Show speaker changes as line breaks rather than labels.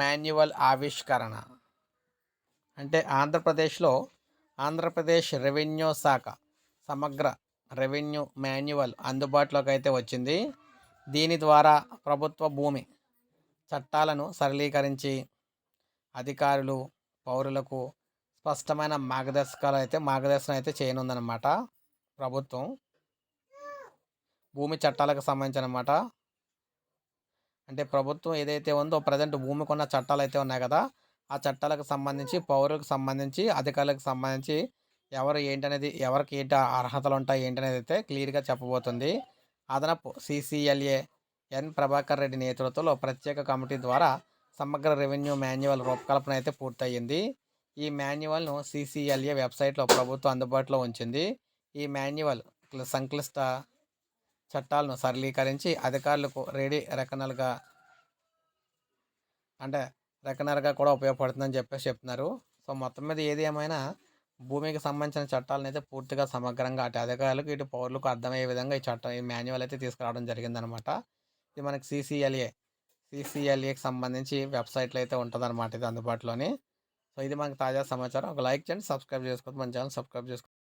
Manual ఆవిష్కరణ. అంటే ఆంధ్రప్రదేశ్లో ఆంధ్రప్రదేశ్ రెవెన్యూ శాఖ సమగ్ర రెవెన్యూ మాన్యువల్ అందుబాటులోకి అయితే వచ్చింది. దీని ద్వారా ప్రభుత్వ భూమి చట్టాలను సరళీకరించి అధికారులు పౌరులకు స్పష్టమైన మార్గదర్శకాలు అయితే మార్గదర్శనం అయితే చేయనుందన్నమాట ప్రభుత్వం. భూమి చట్టాలకు సంబంధించిన అన్నమాట అంటే ప్రభుత్వం ఏదైతే ఉందో ప్రజెంట్ భూమికి ఉన్న చట్టాలు అయితే ఉన్నాయి కదా ఆ చట్టాలకు సంబంధించి పౌరులకు సంబంధించి అధికారులకు సంబంధించి ఎవరు ఏంటనేది ఎవరికి ఏంటి అర్హతలు ఉంటాయి ఏంటనేది అయితే క్లియర్గా చెప్పబోతుంది. అదనపు సిసిఎల్ఏ ఎన్. ప్రభాకర్ రెడ్డి నేతృత్వంలో ప్రత్యేక కమిటీ ద్వారా సమగ్ర రెవెన్యూ మాన్యువల్ రూపకల్పన అయితే పూర్తయింది. ఈ మాన్యువల్ను సిసిఎల్ఏ వెబ్సైట్లో ప్రభుత్వం అందుబాటులో ఉంచింది. ఈ మాన్యువల్ సంక్లిష్ట చట్టాలను సరళీకరించి అధికారులకు రెడీ రెకనల్గా అంటే రెకనర్గా కూడా ఉపయోగపడుతుందని చెప్పేసి చెప్తున్నారు. సో మొత్తం మీద ఏది ఏమైనా భూమికి సంబంధించిన చట్టాలను అయితే పూర్తిగా సమగ్రంగా అటు అధికారులకు ఇటు పౌరులకు అర్థమయ్యే విధంగా ఈ చట్టం ఈ మాన్యువల్ అయితే తీసుకురావడం జరిగిందనమాట. ఇది మనకి సీసీఎల్ఏ సీసీఎల్ఏకి సంబంధించి వెబ్సైట్లో అయితే ఉంటుందన్నమాట ఇది అందుబాటులోని. సో ఇది మనకు తాజా సమాచారం. ఒక లైక్ చేయండి సబ్స్క్రైబ్ చేసుకోవద్దు. మన ఛానల్ సబ్స్క్రైబ్ చేసుకోండి